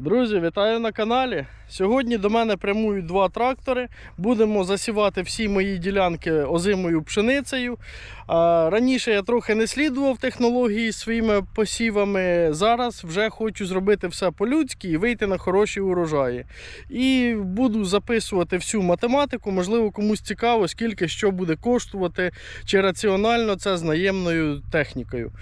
Друзі, вітаю на каналі. Сьогодні до мене прямують два трактори. Будемо засівати всі мої ділянки озимою пшеницею. Раніше я трохи не слідував технології своїми посівами. Зараз вже хочу зробити все по-людськи і вийти на хороші урожаї. І буду записувати всю математику. Можливо, комусь цікаво, скільки що буде коштувати, чи раціонально це з наємною технікою.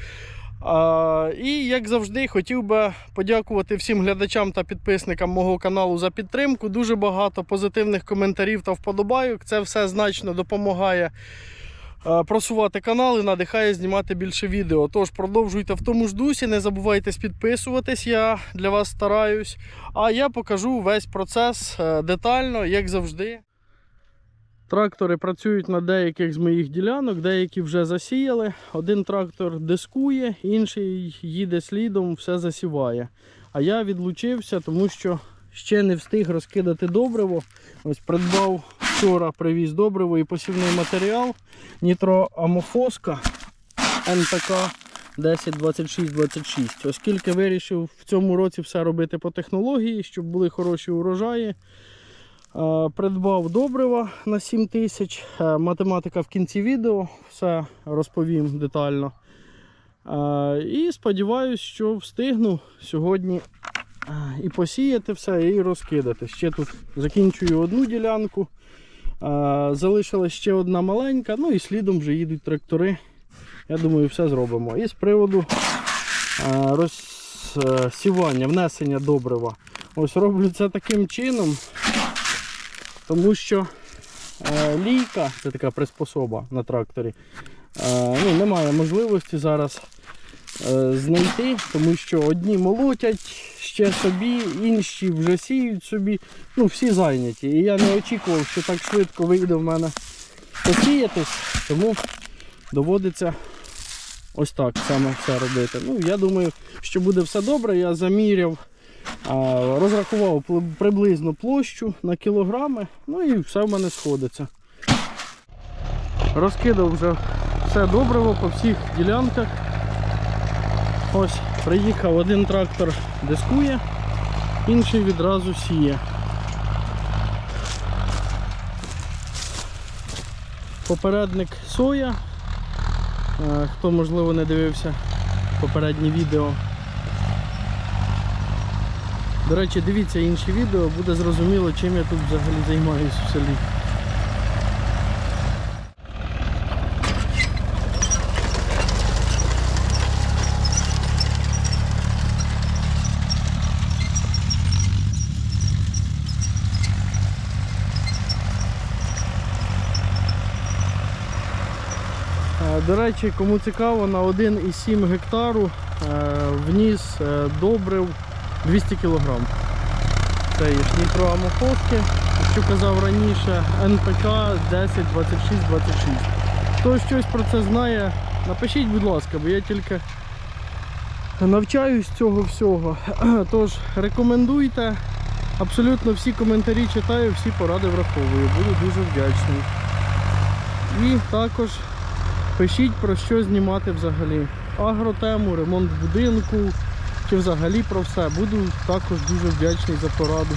І як завжди, хотів би подякувати всім глядачам та підписникам мого каналу за підтримку. Дуже багато позитивних коментарів та вподобайок. Це все значно допомагає е, просувати канал і надихає знімати більше відео. Тож продовжуйте в тому ж дусі, не забувайте підписуватись, я для вас стараюсь. А я покажу весь процес е, детально, як завжди. Трактори працюють на деяких з моїх ділянок, деякі вже засіяли. Один трактор дискує, інший їде слідом, все засіває. А я відлучився, тому що ще не встиг розкидати добриво. Ось придбав вчора, привіз добриво і посівний матеріал. Нітроамофоска НПК 102626. Оскільки вирішив в цьому році все робити по технології, щоб були хороші урожаї. Е, Придбав добрива на 7 тисяч. Е, Математика в кінці відео, все розповім детально. Е, І сподіваюся, що встигну сьогодні і посіяти все, і розкидати. Ще тут закінчую одну ділянку. Залишилась ще одна маленька, ну і слідом вже їдуть трактори. Я думаю, все зробимо. І з приводу розсівання, внесення добрива. Ось роблю це таким чином. Тому що е, лійка, це така приспособа на тракторі, е, ну, немає можливості зараз е, знайти, тому що одні молотять ще собі, інші вже сіють собі, ну всі зайняті. І я не очікував, що так швидко вийде в мене посіятись, тому доводиться ось так саме все робити. Ну, я думаю, що буде все добре. Я заміряв. Розрахував приблизно площу на кілограми, ну і все в мене сходиться. Розкидав вже все добриво по всіх ділянках. Ось, приїхав один трактор дискує, інший відразу сіє. Попередник соя. Е, Хто можливо не дивився попереднє відео, до речі, дивіться інші відео, буде зрозуміло, чим я тут взагалі займаюся в селі. Е, До речі, кому цікаво, на 1,7 гектару е, вніс е, добрив 200 кг. Це є ж нітроамофоски, що казав раніше, НПК 10, 26, 26. Хто щось про це знає, напишіть, будь ласка, бо я тільки навчаюсь цього всього. Тож рекомендуйте. Абсолютно всі коментарі читаю, всі поради враховую. Буду дуже вдячний. І також пишіть про що знімати взагалі. Агротему, ремонт будинку чи взагалі про все. Буду також дуже вдячний за пораду.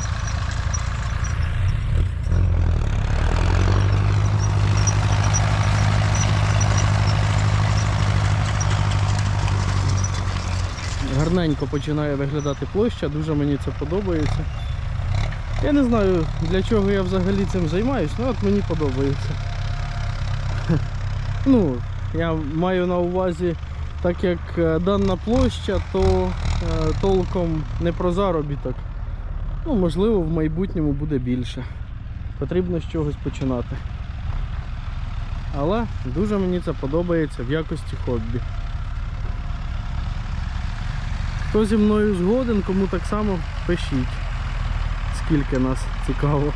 Гарненько починає виглядати площа, дуже мені це подобається. Я не знаю для чого я взагалі цим займаюсь, але от мені подобається. Ну, я маю на увазі, так як е, дана площа, то толком не про заробіток. Ну, можливо, в майбутньому буде більше. Потрібно з чогось починати. Але дуже мені це подобається в якості хобі. Хто зі мною згоден, кому так само пишіть, скільки нас цікаво.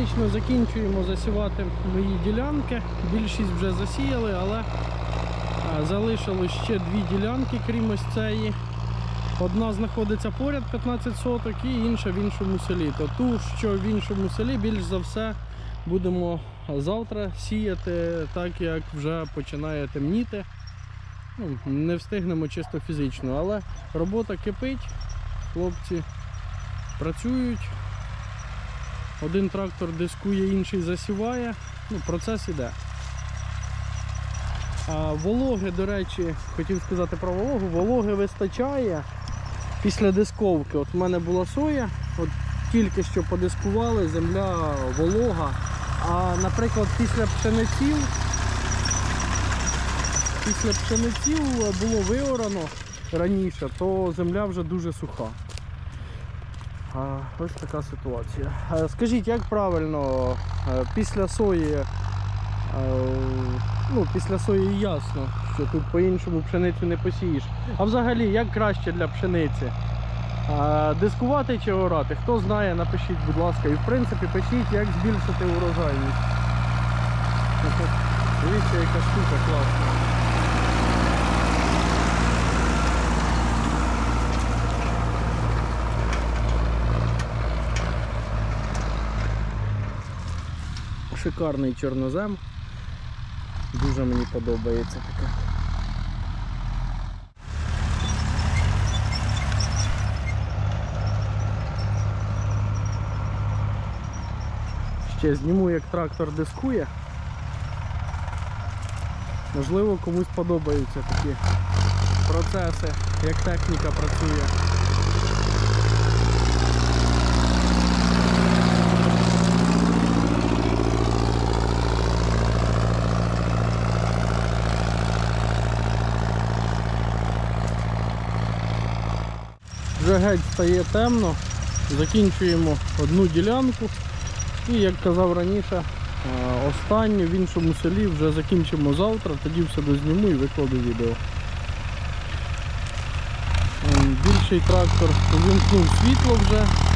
Практично закінчуємо засівати мої ділянки. Більшість вже засіяли, але а, залишилось ще дві ділянки, крім ось цієї. Одна знаходиться поряд 15 соток і інша в іншому селі. То ту, що в іншому селі, більш за все будемо завтра сіяти, так як вже починає темніти. Ну, не встигнемо чисто фізично, але робота кипить, хлопці працюють. Один трактор дискує, інший засіває. Ну, процес іде. А вологи, до речі, хотів сказати про вологу, вологи вистачає після дисковки. От в мене була соя, от тільки що подискували, земля волога. А наприклад, після пшениців, після пшениців було виорано раніше, то земля вже дуже суха. Ось така ситуація. Скажіть, як правильно е, після сої, е, ну, після сої ясно, що тут по-іншому пшеницю не посієш. А взагалі, як краще для пшениці? Дискувати чи орати? Хто знає, напишіть, будь ласка. І в принципі пишіть, як збільшити урожайність. Дивіться, яка штука класна. Шикарний чорнозем. Дуже мені подобається таке. Ще зніму, як трактор дискує. Можливо, комусь подобаються такі процеси, як техніка працює. Вже геть стає темно, закінчуємо одну ділянку і, як казав раніше, е, останню в іншому селі вже закінчимо завтра, тоді все дозніму і викладу відео. Більший трактор увімкнув світло вже.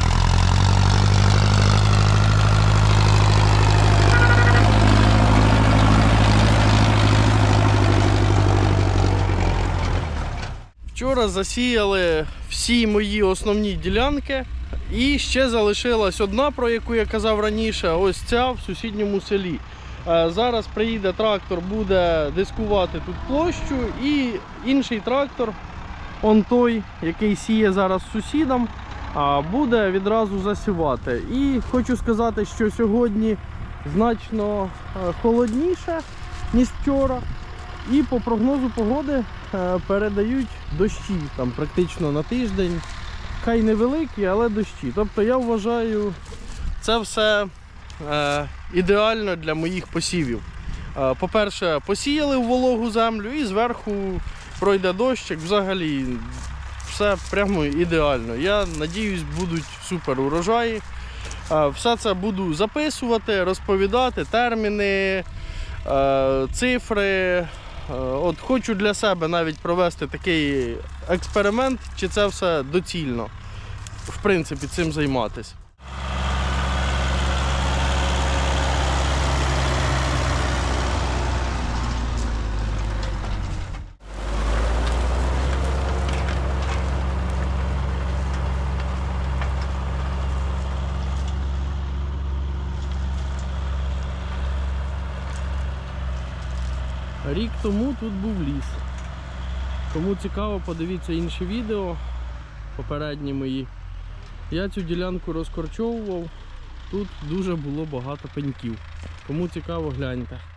Вчора засіяли всі мої основні ділянки. І ще залишилась одна, про яку я казав раніше, ось ця в сусідньому селі. Е, Зараз приїде трактор, буде дискувати тут площу, і інший трактор, он той, який сіє зараз сусідам, буде відразу засівати. І хочу сказати, що сьогодні значно е, холодніше, ніж вчора. І по прогнозу погоди е, передають дощі там практично на тиждень. Хай невеликі, але дощі. Тобто я вважаю, це все е, ідеально для моїх посівів. Е, по-перше, посіяли в вологу землю і зверху пройде дощик. Взагалі все прямо ідеально. Я надіюсь, будуть супер урожаї. Е, все це буду записувати, розповідати, терміни, е, цифри. Е, От хочу для себе навіть провести такий експеримент, чи це все доцільно, в принципі, цим займатися. Тому тут був ліс. Кому цікаво, подивіться інші відео, попередні мої. Я цю ділянку розкорчовував. Тут дуже було багато пеньків. Кому цікаво, гляньте.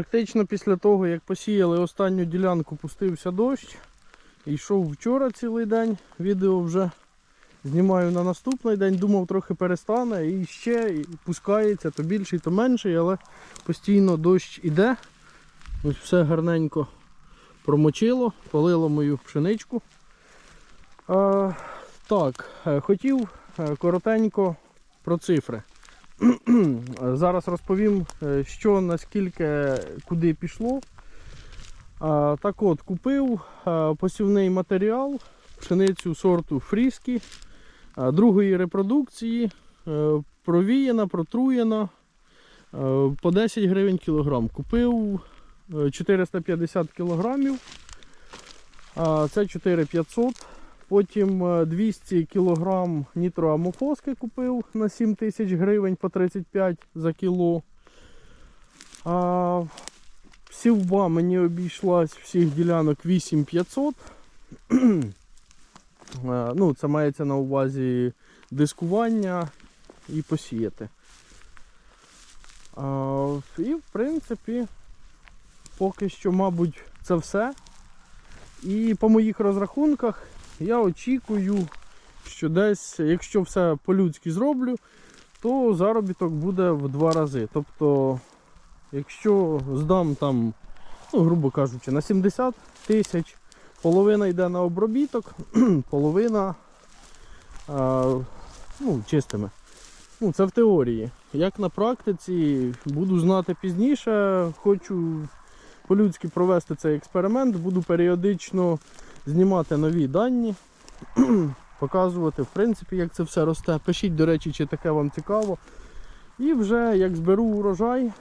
Практично після того, як посіяли останню ділянку, пустився дощ. І йшов вчора цілий день. Відео вже Знімаю на наступний день, думав трохи перестане і ще пускається, то більший, то менший, але постійно дощ іде. Ось все гарненько промочило, полило мою пшеничку. А, так, е, хотів е, коротенько про цифри. Зараз розповім, е, що наскільки куди пішло. Так от, купив е, посівний матеріал, пшеницю сорту Фріскі, е, другої репродукції, провіяна, протруєна по 10 гривень кілограм. Купив е, 450 кілограмів, це 4500. Потім е, 200 кілограм нітроамофоски купив на 7 тисяч гривень по 35 за кіло. А, сівба мені обійшлась всіх ділянок 8500. Е, ну, це мається на увазі дискування і посіяти. А, і в принципі, поки що, мабуть, це все. І по моїх розрахунках я очікую, що десь, якщо все по-людськи зроблю, то заробіток буде в два рази. Тобто, якщо здам там, ну, грубо кажучи, на 70 тисяч, половина йде на обробіток, половина а, ну, чистими. Ну, це в теорії. Як на практиці, буду знати пізніше, хочу по-людськи провести цей експеримент, буду періодично знімати нові дані, показувати, в принципі, як це все росте. Пишіть, до речі, чи таке вам цікаво. І вже як зберу урожай,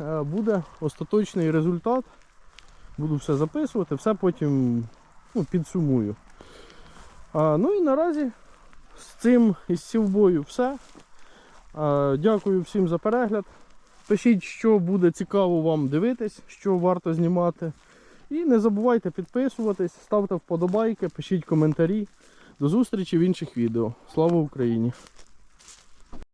е, буде остаточний результат. Буду все записувати, все потім ну, підсумую. А, ну і наразі з цим із сівбою все. А, дякую всім за перегляд. Пишіть, що буде цікаво вам дивитись, що варто знімати. І не забувайте підписуватись, ставте вподобайки, пишіть коментарі. До зустрічі в інших відео. Слава Україні!